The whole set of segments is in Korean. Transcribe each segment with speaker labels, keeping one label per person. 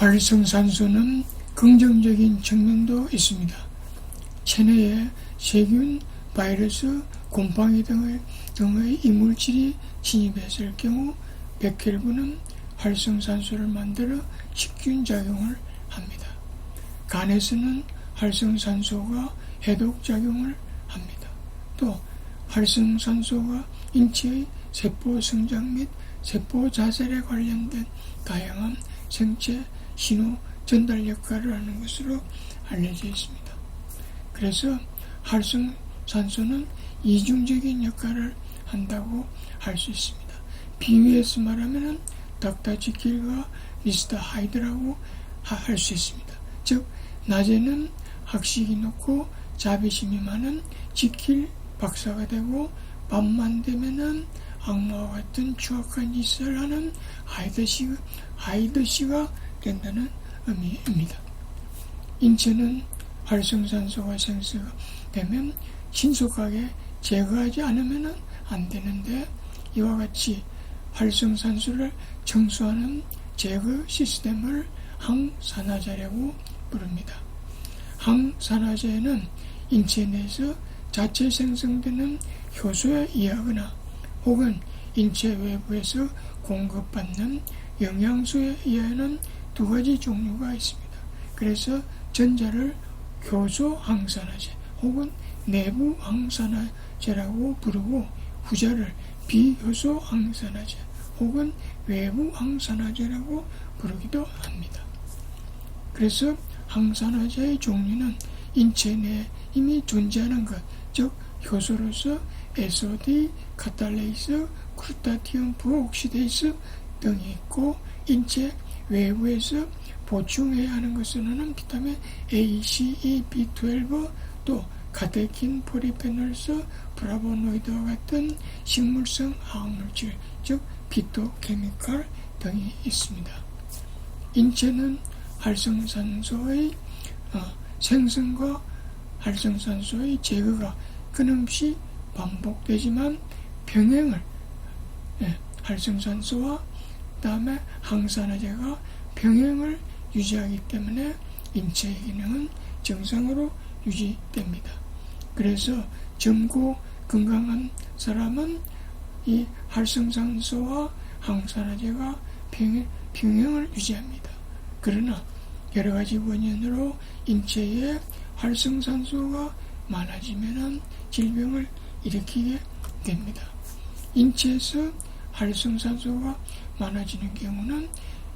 Speaker 1: 활성산소는 긍정적인 측면도 있습니다. 체내에 세균, 바이러스, 곰팡이 등의, 등의 이물질이 진입했을 경우 백혈구는 활성산소를 만들어 식균 작용을 합니다. 간에서는 활성산소가 해독작용을 합니다. 또 활성산소가 인체의 세포 성장 및 세포 자살에 관련된 다양한 생체 신호 전달 역할을 하는 것으로 알려져 있습니다. 그래서 활성산소는 이중적인 역할을 한다고 할 수 있습니다. 비유해서 말하면 닥터 지킬과 미스터 하이드라고 할 수 있습니다. 즉 낮에는 학식이 높고 자비심이 많은 지킬 박사가 되고 밤만 되면은 악마와 같은 추악한 짓을 하는 하이드시, 하이드시가 된다는 의미입니다. 인체는 활성산소가 생성되면 신속하게 제거하지 않으면 안 되는데 이와 같이 활성산소를 청소하는 제거 시스템을 항산화제라고 부릅니다. 항산화제는 인체 내에서 자체 생성되는 효소에 의하거나 혹은 인체 외부에서 공급받는 영양소에 의하는 두 가지 종류가 있습니다. 그래서 전자를 효소 항산화제 혹은 내부 항산화제라고 부르고 후자를 비효소 항산화제 혹은 외부 항산화제라고 부르기도 합니다. 그래서 항산화제의 종류는 인체 내에 이미 존재하는 것, 즉 효소로서 SOD, 카탈레이스, 글루타티움 부옥시데이스 등이 있고 인체 외부에서 보충해야 하는 것은 비타민 A, C, E, B12 또 카테킨, 포리페놀스, 브라보노이드와 같은 식물성 화학물질, 즉 피토케미칼 등이 있습니다. 인체는 활성산소의 어, 생성과 활성산소의 제거가 끊임없이 반복되지만 병행을 예, 활성산소와 다음에 항산화제가 병행을 유지하기 때문에 인체의 기능은 정상으로 유지됩니다. 그래서 젊고 건강한 사람은 이 활성산소와 항산화제가 병행, 병행을 유지합니다. 그러나 여러 가지 원인으로 인체에 활성산소가 많아지면 질병을 일으키게 됩니다. 인체에서 활성산소가 많아지는 경우는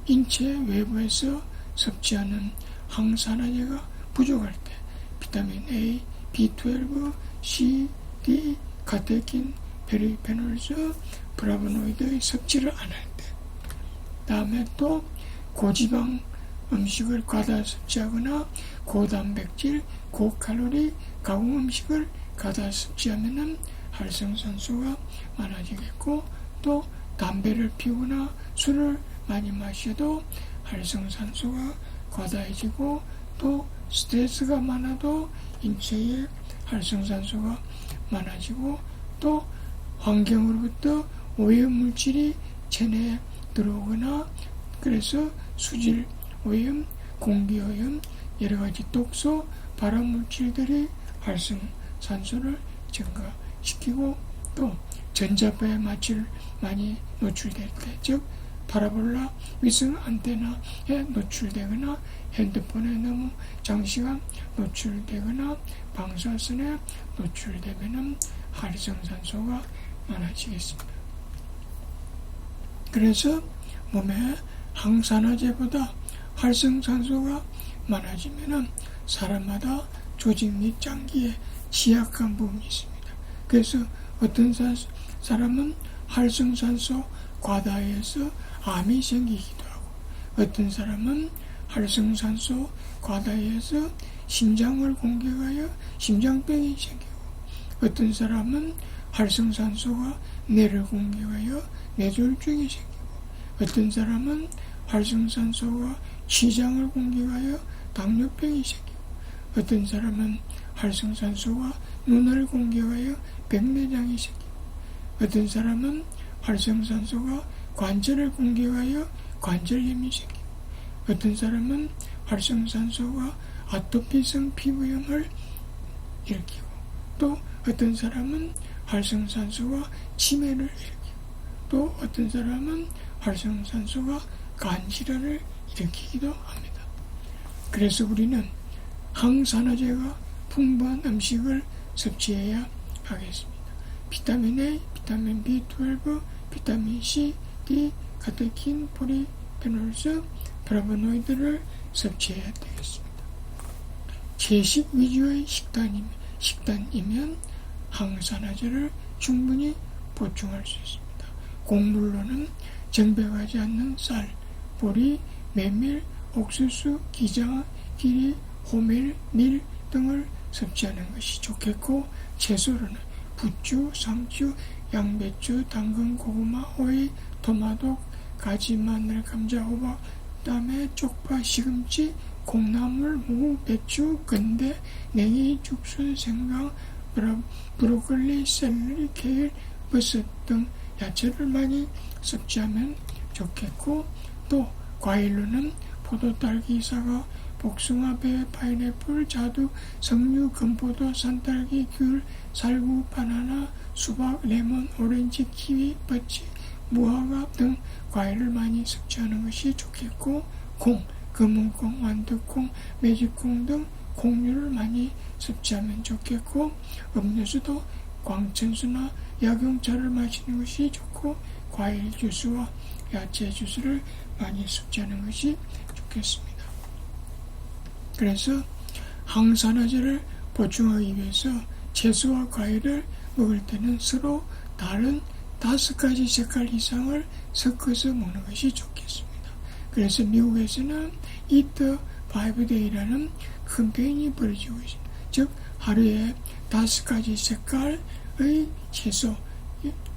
Speaker 1: 인체 외부에서 섭취하는 항산화제가 부족할 때 비타민 A, B12, C, D, 카테킨, 페리페놀스, 브라보노이드의 섭취를 안 할 때, 다음에 또 고지방 음식을 과다 섭취하거나 고단백질, 고칼로리, 가공 음식을 과다 섭취하면 활성산소가 많아지겠고 또 담배를 피우거나 술을 많이 마셔도 활성산소가 과다해지고 또 스트레스가 많아도 인체에 활성산소가 많아지고 또 환경으로부터 오염물질이 체내에 들어오거나 그래서 수질 오염, 공기 오염, 여러 가지 독소, 발암 물질들이 활성산소를 증가시키고 또 전자파의 마취를 많이 노출될 때, 즉 파라볼라 위성 안테나에 노출되거나 핸드폰에 너무 장시간 노출되거나 방사선에 노출되면 활성산소가 많아지겠습니다. 그래서 몸에 항산화제보다 활성산소가 많아지면 사람마다 조직 및 장기에 취약한 부분이 있습니다. 그래서 어떤 사람은 활성산소 과다해서 암이 생기기도 하고 어떤 사람은 활성산소 과다해서 심장을 공격하여 심장병이 생기고 어떤 사람은 활성산소가 뇌를 공격하여 뇌졸중이 생기고 어떤 사람은 활성산소가 시장을 공격하여 당뇨병이 생기고 어떤 사람은 활성산소가 눈을 공격하여 백내장이 생기고 어떤 사람은 활성산소가 관절을 공격하여 관절염이 생기고 어떤 사람은 활성산소가 아토피성 피부염을 일으키고 또 어떤 사람은 활성산소가 치매를 일으키고 또 어떤 사람은 활성산소가 간질환을 일으키기도 합니다. 그래서 우리는 항산화제가 풍부한 음식을 섭취해야 하겠습니다. 비타민 A, 비타민 B12, 비타민 C, D, 카테킨, 포리페놀스, 플라보노이드를 섭취해야 되겠습니다. 채식 위주의 식단이면, 식단이면 항산화제를 충분히 보충할 수 있습니다. 곡물로는 정백하지 않는 쌀, 보리, 메밀, 옥수수, 기장, 기리, 호밀, 밀 등을 섭취하는 것이 좋겠고 채소로는 부추, 상추, 양배추, 당근, 고구마, 오이, 토마토, 가지, 마늘, 감자, 호박, 그다음에 쪽파, 시금치, 콩나물, 무, 배추, 건대, 냉이, 죽순, 생강, 브로, 브로콜리, 샐러리, 케일, 버섯 등 야채를 많이 섭취하면 좋겠고 또 과일로는 포도, 딸기, 사과, 복숭아, 배, 파인애플, 자두, 석류, 금포도, 산딸기, 귤, 살구, 바나나, 수박, 레몬, 오렌지, 키위, 버치, 무화과 등 과일을 많이 섭취하는 것이 좋겠고 콩, 검은콩, 완두콩, 매직콩 등 콩류를 많이 섭취하면 좋겠고 음료수도 광천수나 약용차를 마시는 것이 좋고 과일 주스와 야채 주스를 많이 섭취하는 것이 좋겠습니다. 그래서 항산화제를 보충하기 위해서 채소와 과일을 먹을 때는 서로 다른 다섯 가지 색깔 이상을 섞어서 먹는 것이 좋겠습니다. 그래서 미국에서는 이트 바이브 데이라는 캠페인이 벌어지고 있습니다. 즉 하루에 다섯 가지 색깔의 채소,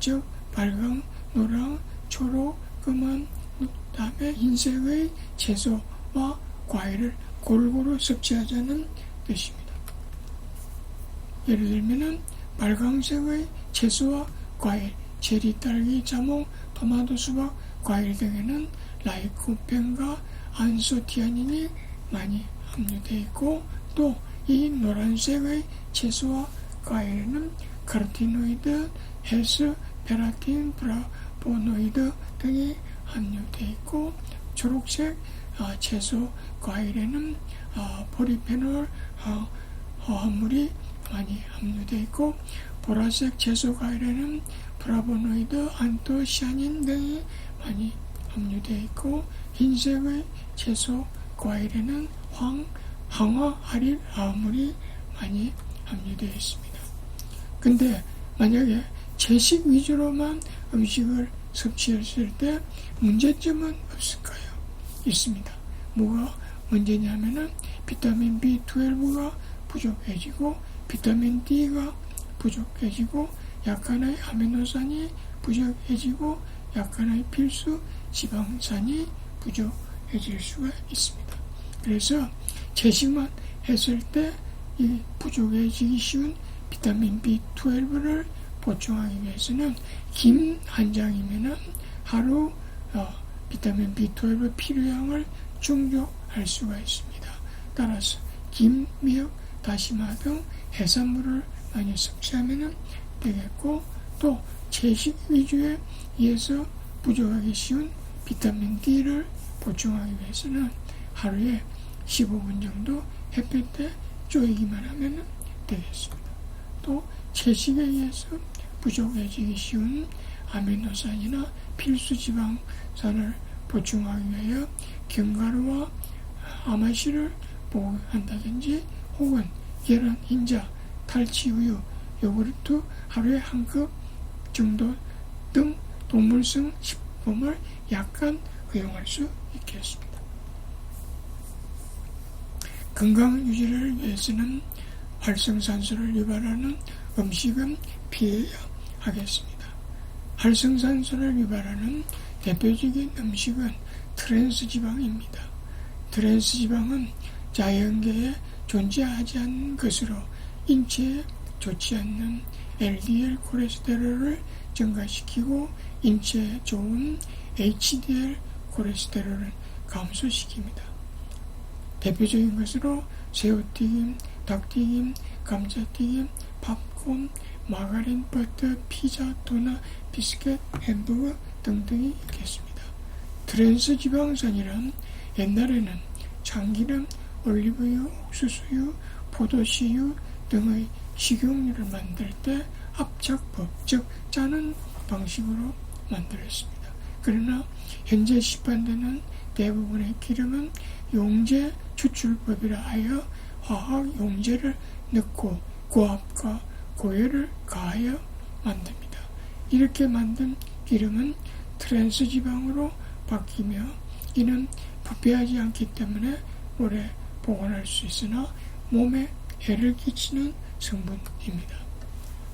Speaker 1: 즉 빨강, 노랑, 초록, 검은, 그다음에 흰색의 채소와 과일을 골고루 섭취하자는 뜻입니다. 예를 들면은 빨강색의 채소와 과일, 체리, 딸기, 자몽, 토마토, 수박, 과일 등에는 라이코펜과 안소티아닌이 많이 함유되어 있고 또 이 노란색의 채소와 과일에는 카로티노이드, 헬스, 베라틴, 브라보노이드 등이 함유되어 있고 초록색 어, 채소 과일에는 어, 포리페놀 어, 화합물이 많이 함유되어 있고 보라색 채소 과일에는 프라보노이드, 안토시아닌 등이 많이 함유되어 있고 흰색의 채소 과일에는 황, 항화, 아릴, 화합물이 많이 함유되어 있습니다. 근데 만약에 채식 위주로만 음식을 섭취했을 때 문제점은 없을까요? 있습니다. 뭐가 문제냐면은 비타민 B12가 부족해지고 비타민 D가 부족해지고 약간의 아미노산이 부족해지고 약간의 필수 지방산이 부족해질 수가 있습니다. 그래서 채식만 했을 때 이 부족해지기 쉬운 비타민 B12를 보충하기 위해서는 김 한 장이면은 하루 어, 비타민 B12 필요량을 충족할 수가 있습니다. 따라서 김, 미역, 다시마 등 해산물을 많이 섭취하면 되겠고 또 채식 위주에 의해서 부족하기 쉬운 비타민 D를 보충하기 위해서는 하루에 15분 정도 햇볕에 쪼이기만 하면 되겠습니다. 또 채식에 의해서 부족해지기 쉬운 아미노산이나 필수 지방산을 보충하기 위하여 견과류와 아마시를 보호한다든지 혹은 계란, 흰자, 탈취 우유, 요구르트 하루에 한 컵 정도 등 동물성 식품을 약간 허용할 수 있겠습니다. 건강 유지를 위해서는 활성산소를 유발하는 음식은 피해야 하겠습니다. 활성산소를 유발하는 대표적인 음식은 트랜스 지방입니다. 트랜스 지방은 자연계에 존재하지 않는 것으로 인체에 좋지 않는 LDL 콜레스테롤을 증가시키고 인체에 좋은 HDL 콜레스테롤을 감소시킵니다. 대표적인 것으로 새우튀김, 닭튀김, 감자튀김, 팝콘, 마가린, 버터, 피자, 도넛, 비스켓, 햄버거 등등이 있겠습니다. 트랜스 지방산이란 옛날에는 참기름, 올리브유, 옥수수유, 포도씨유 등의 식용유를 만들 때 압착법, 즉 짜는 방식으로 만들었습니다. 그러나 현재 시판되는 대부분의 기름은 용제 추출법이라 하여 화학 용제를 넣고 고압과 고열을 가하여 만듭니다. 이렇게 만든 기름은 트랜스 지방으로 바뀌며 이는 부패하지 않기 때문에 오래 보관할 수 있으나 몸에 해를 끼치는 성분입니다.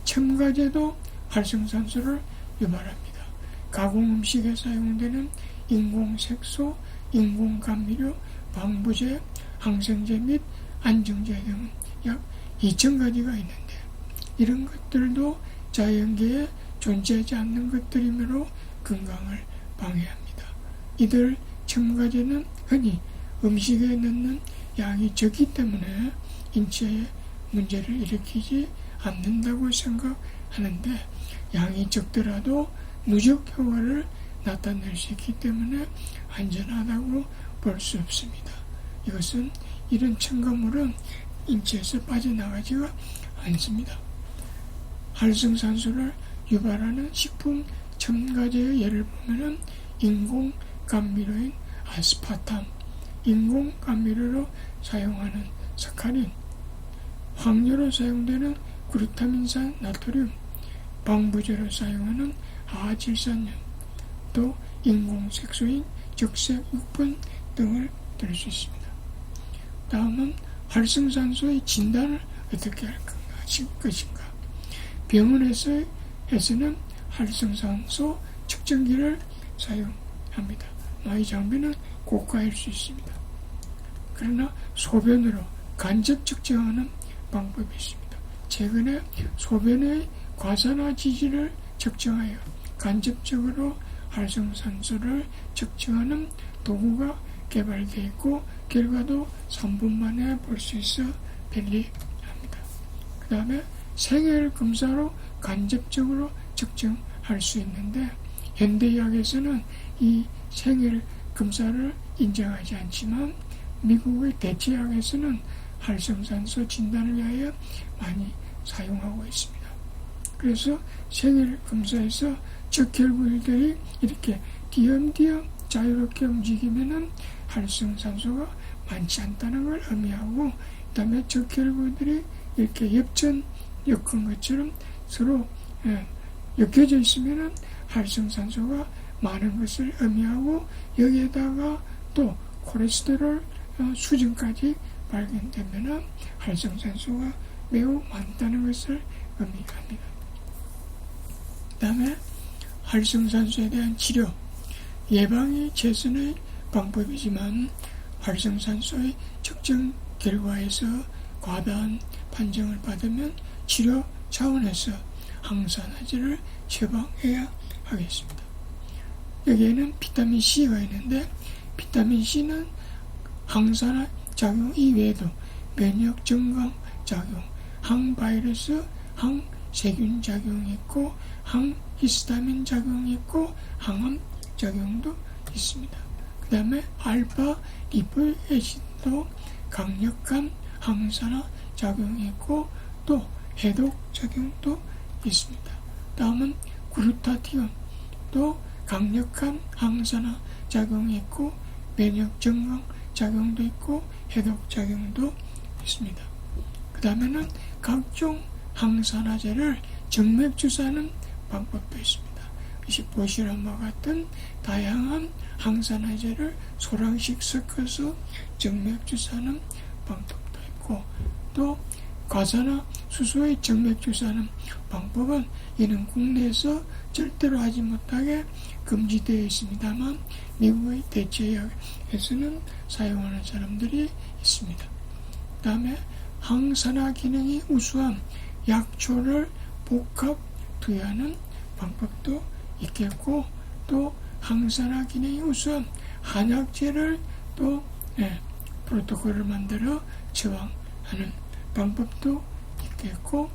Speaker 1: 첨가제도 활성산소를 유발합니다. 가공 음식에 사용되는 인공색소, 인공감미료, 방부제, 항생제 및 안정제 등약 2,000가지가 있는데 이런 것들도 자연계에 존재하지 않는 것들이므로 건강을 방해합니다. 이들 첨가제는 흔히 음식에 넣는 양이 적기 때문에 인체에 문제를 일으키지 않는다고 생각하는데 양이 적더라도 누적 효과를 나타낼 수 있기 때문에 안전하다고 볼 수 없습니다. 이것은 이런 첨가물은 인체에서 빠져나가지가 않습니다. 활성산소를 유발하는 식품 첨가제의 예를 보면 인공 감미료인 아스파탐, 인공 감미료로 사용하는 사카린, 황료로 사용되는 그루타민산 나트륨, 방부제로 사용하는 아질산염, 또 인공 색소인 적색 육분 등을 들 수 있습니다. 다음은 활성산소의 진단을 어떻게 할 것인가? 병원에서는 활성산소 측정기를 사용합니다. 이 장비는 고가일 수 있습니다. 그러나 소변으로 간접 측정하는 방법이 있습니다. 최근에 소변의 과산화 지질을 측정하여 간접적으로 활성산소를 측정하는 도구가 개발되어 있고 결과도 3분 만에 볼 수 있어 편리합니다. 그 다음에 생혈 검사로 간접적으로 측정할 수 있는데 현대의학에서는 이 생혈 검사를 인정하지 않지만 미국의 대체학에서는 활성산소 진단을 위하여 많이 사용하고 있습니다. 그래서 생일 검사에서 적혈구들이 이렇게 뒤엄뒤엄 자유롭게 움직이면은 활성산소가 많지 않다는 걸 의미하고 그다음에 적혈구들이 이렇게 엽전 엮은 것처럼 서로 예, 엮여져 있으면은 활성산소가 많은 것을 의미하고 여기에다가 또 콜레스테롤 어, 수준까지 발견되면 활성산소가 매우 많다는 것을 의미합니다. 그 다음에 활성산소에 대한 치료, 예방이 최선의 방법이지만 활성산소의 측정 결과에서 과다한 판정을 받으면 치료 차원에서 항산화제를 처방해야 하겠습니다. 여기에는 비타민 C가 있는데 비타민 C는 항산화 작용 이외에도 면역 증강 작용, 항바이러스, 항세균 작용이 있고 항히스타민 작용이 있고 항암 작용도 있습니다. 그 다음에 알파 리포에시도 강력한 항산화 작용이 있고 또 해독 작용도 있습니다. 다음은 그루타티온 또 강력한 항산화 작용이 있고 면역 증강 작용도 있고 해독 작용도 있습니다. 그 다음에는 각종 항산화제를 정맥 주사하는 방법도 있습니다. 바 같은 다양한 항산화제를 소량씩 섞어서 정맥 주사하는 방법도 있고 또 과산화 수소의 정맥 주사하는 방법은 이는 국내에서 절대로 하지 못하게 금지되어 있습니다만 미국의 대체약에서는 사용하는 사람들이 있습니다. 그 다음에 항산화 기능이 우수한 약초를 복합 투여하는 방법도 있겠고 또 항산화 기능이 우수한 한약재를 또 예, 프로토콜을 만들어 처방하는 방법도 있겠고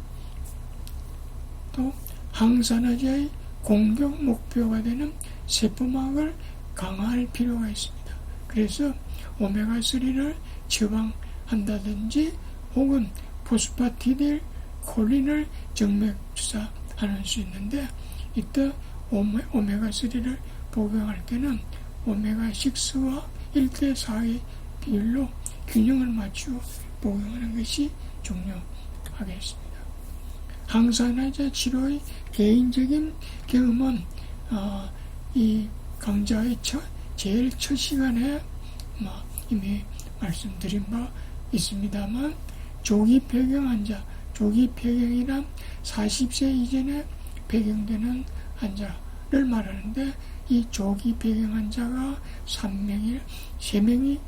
Speaker 1: 또 항산화제의 공격 목표가 되는 세포막을 강화할 필요가 있습니다. 그래서 오메가3를 처방한다든지 혹은 포스파티딜 콜린을 정맥 주사하는 수 있는데 이때 오메, 오메가3를 복용할 때는 오메가6와 1대 4의 비율로 균형을 맞추어 복용하는 것이 중요 하겠습니다. 항산화제 치료의 개인적인 경험은 어, 이 강좌의 첫, 제일 첫 시간에 뭐 이미 말씀드린 바 있습니다만 조기 폐경 환자, 조기 폐경이란 40세 이전에 폐경되는 환자를 말하는데 이 조기 폐경 환자가 3명이 3명이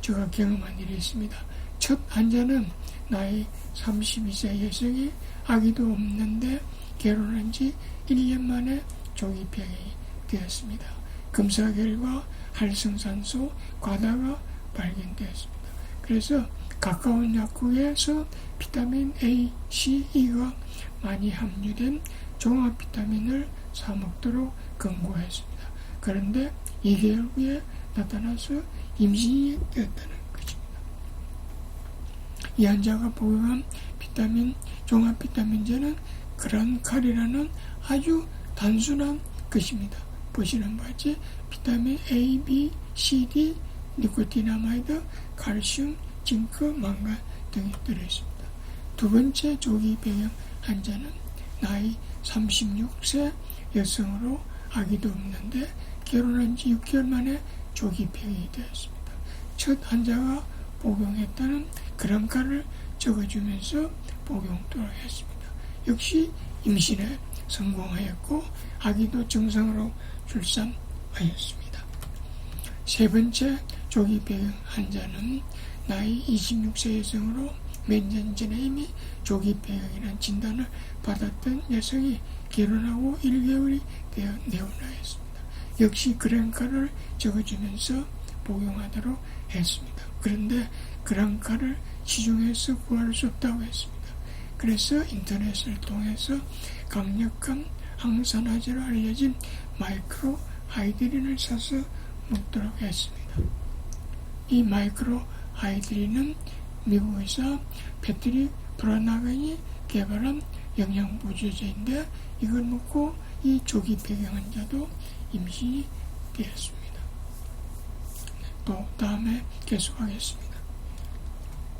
Speaker 1: 제가 경험한 일이 있습니다. 첫 환자는 나이 32세 여성이 아기도 없는데 결혼한 지 1년 만에 조기 폐경이 되었습니다. 검사 결과 활성산소 과다가 발견되었습니다. 그래서 가까운 약국에서 비타민 A, C, E가 많이 함유된 종합 비타민을 사 먹도록 권고했습니다. 그런데 2개월 후에 나타나서 임신이 되었다는. 이 환자가 복용한 비타민, 종합 비타민제는 그란칼이라는 아주 단순한 것입니다. 보시는 바지 비타민 A, B, C, D, 니코티나마이드, 칼슘, 징크, 망간 등이 들어있습니다. 두 번째 조기 배경 환자는 나이 36세 여성으로 아기도 없는데 결혼한 지 6개월 만에 조기 폐경이 되었습니다. 첫 환자가 복용했다는 그랑카를 적어주면서 복용토록 했습니다. 역시 임신에 성공하였고 아기도 정상으로 출산하였습니다. 세 번째 조기 배경 환자는 나이 26세 여성으로 몇 년 전에 이미 조기 배경이라는 진단을 받았던 여성이 결혼하고 1개월이 되어 내원하였습니다. 역시 그랑카를 적어주면서 복용하도록 했습니다. 그런데 그랑카를 시중에서 구할 수 없다고 했습니다. 그래서 인터넷을 통해서 강력한 항산화제로 알려진 마이크로 하이드린을 사서 먹도록 했습니다. 이 마이크로 하이드린은 미국 의사 패트릭 브라나겐이 개발한 영양보조제인데 이걸 먹고 이 조기 폐경 환자도 임신이 되었습니다. 또 다음에 계속하겠습니다.